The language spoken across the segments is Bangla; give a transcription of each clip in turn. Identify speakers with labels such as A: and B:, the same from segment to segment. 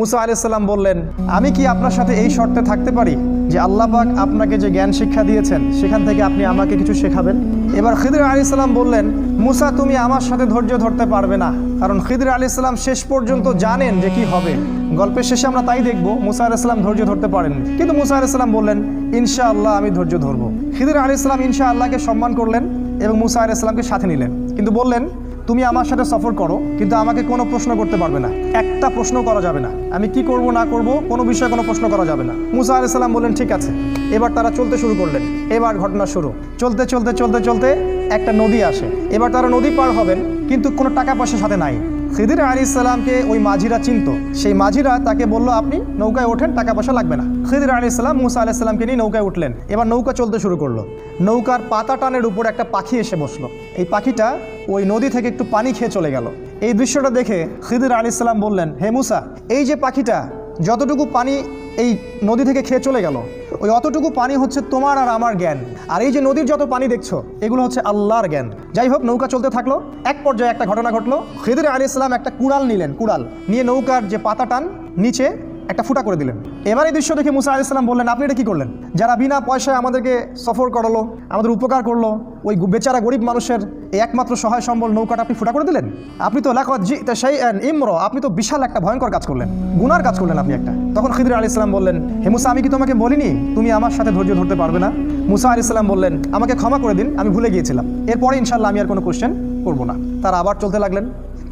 A: মুসা আলাইসাল্লাম বললেন, আমি কি আপনার সাথে এই শর্তে থাকতে পারি যে আল্লাহ পাক আপনাকে যে জ্ঞান শিক্ষা দিয়েছেন, সেখান থেকে আপনি আমাকে কিছু শেখাবেন? এবার খিদির আলী সাল্লাম বললেন, মুসা, তুমি আমার সাথে ধৈর্য ধরতে পারবে না, কারণ খিদির আলী সাল্লাম শেষ পর্যন্ত জানেন যে কি হবে। গল্পের শেষে আমরা তাই দেখব, মুসা আলাইসাল্লাম ধৈর্য ধরতে পারেন কিন্তু মুসা আলাইসাল্লাম বললেন ইনশা আল্লাহ আমি ধৈর্য ধরবো। খিদির আলী সাল্লাম ইনশা আল্লাহকে সম্মান করলেন এবং মুসা আলাইসাল্লামকে সাথে নিলেন। কিন্তু বললেন তুমি আমার সাথে সফর করো, কিন্তু আমাকে কোনো প্রশ্ন করতে পারবে না। একটা প্রশ্ন করা যাবে না। আমি কি করব, না করব, কোনো বিষয়ে কোনো প্রশ্ন করা যাবে না। মুসা আলাইসাল্লাম বললেন, ঠিক আছে। এবার তারা চলতে শুরু করলেন। এবার ঘটনা শুরু। চলতে চলতে চলতে চলতে একটা নদী আসে। এবার তারা নদী পার হবেন, কিন্তু কোনো টাকা পয়সা সাথে নাই। খিদির আলী ইসলামকে ওই মাঝিরা চিনত। সেই মাঝিরা তাকে বলল, আপনি নৌকায় ওঠেন, টাকা পয়সা লাগবে না। খিদির আলী ইসলাম মুসা আলি ইসলামকে নিয়ে নৌকায় উঠলেন। এবার নৌকা চলতে শুরু করল। নৌকার পাতা টানের উপর একটা পাখি এসে বসল। এই পাখিটা ওই নদী থেকে একটু পানি খেয়ে চলে গেল। এই দৃশ্যটা দেখে খিদির আলী ইসলাম বললেন, হে মুসা, এই যে পাখিটা, যতটুকু পানি এই নদী থেকে খেয়ে চলে গেল। ওই অতটুকু পানি হচ্ছে তোমার আর আমার জ্ঞান। আর এই যে নদীর যত পানি দেখছ, এগুলো হচ্ছে আল্লাহর জ্ঞান। যাই হোক, নৌকা চলতে থাকল। এক পর্যায়ে একটা ঘটনা ঘটলো। খেদির আলী ইসলাম একটা কুড়াল নিলেন, কুড়াল। নিয়ে নৌকার যে পাতা টান, নিচে একটা ফুটা করে দিলেন। এবার এই দৃশ্য দেখে মুসা আলাইসাল্লাম বললেন, আপনি এটা কি করলেন? যারা বিনা পয়সায় আমাদেরকে সফর করালো, আমাদের উপকার করল, ওই বেচারা গরিব মানুষের এই একমাত্র সহায় সম্বল নৌকাটা আপনি ফুটা করে দিলেন? আপনি তো লাখত জি সেই ইমর, আপনি তো বিশাল একটা ভয়ঙ্কর কাজ করলেন, গুনার কাজ করলেন আপনি একটা। তখন খিদির আলী ইসলাম বললেন, হে মুসা, আমি কি তোমাকে বলিনি? তুমি আমার সাথে ধৈর্য ধরতে পারবে না? মুসা আলী ইসলাম বললেন, আমাকে ক্ষমা করে দিন, আমি ভুলে গিয়েছিলাম। এরপরে ইনশাল্লাহ আমি আর কোনো কোশ্চেন করব না। তারা আবার চলতে লাগলেন।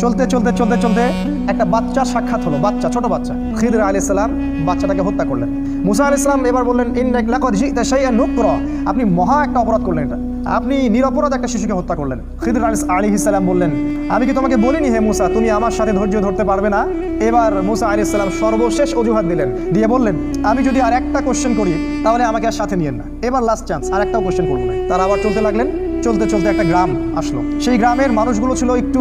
A: চলতে চলতে চলতে চলতে একটা বাচ্চার সাক্ষাৎ হলো, বাচ্চা, ছোট বাচ্চা। খিদির আলী ইসলাম বাচ্চাটাকে হত্যা করলেন। মুসা আলী ইসলাম এবার বললেন ইন নুক্র। আপনি মহা একটা অপরাধ করলেন এটা। আপনি নিরপরাধ একটা শিশুকে হত্যা করলেন। খিদির আলী আলী ইসলাম বললেন, আমি কি তোমাকে বলিনি হে মুসা, তুমি আমার সাথে ধৈর্য ধরতে পারবে না? এবার মুসা আলী ইসলাম সর্বশেষ অজুহাত দিলেন, দিয়ে বললেন, আমি যদি আর একটা কোশ্চেন করি, তাহলে আমাকে আর সাথে নিয়েন না। এবার লাস্ট চান্স আর একটাও কোশ্চেন করব না তারা আবার চলতে লাগলেন। চলতে চলতে একটা গ্রাম আসলো। সেই গ্রামের মানুষগুলো ছিল একটু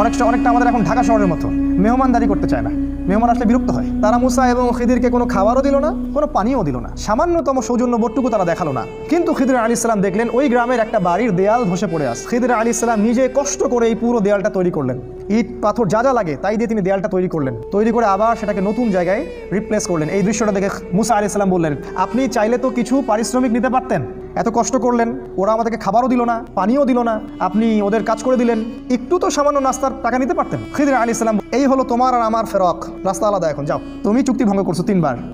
A: অনেকটা অনেকটা আমাদের এখন ঢাকা শহরের মতো। মেহমানদারি করতে চায় না। মেহমান আসলে বিরক্ত হয়। তারা মুসা এবং খিদিরকে কোনো খাবারও দিল না, কোনো পানিও দিল না। সামান্যতম সৌজন্য বোটটুকু তারা দেখাল না। কিন্তু খিদির আলী ইসলাম দেখলেন ওই গ্রামের একটা বাড়ির দেয়াল ধসে পড়ে আস খিদির আলী ইসলাম নিজে কষ্ট করে এই পুরো দেয়ালটা তৈরি করলেন। ইট, পাথর যা যা লাগে, তাই দিয়ে তিনি দেয়ালটা তৈরি করলেন। তৈরি করে আবার সেটাকে নতুন জায়গায় রিপ্লেস করলেন। এই দৃশ্যটা দেখে মুসা আলী ইসলাম বললেন, আপনি চাইলে তো কিছু পারিশ্রমিক নিতে পারতেন। এত কষ্ট করলেন, ওরা আমাদেরকে খাবারও দিল না, পানিও দিল না, আপনি ওদের কাজ করে দিলেন, একটু তো সামান্য নাস্তার টাকা নিতে পারতেন। খিদির আলী ইসলাম এই হলো তোমার আর আমার ফেরক রাস্তা আলাদা এখন, যাও। তুমি চুক্তি ভঙ্গ করছ তিনবার।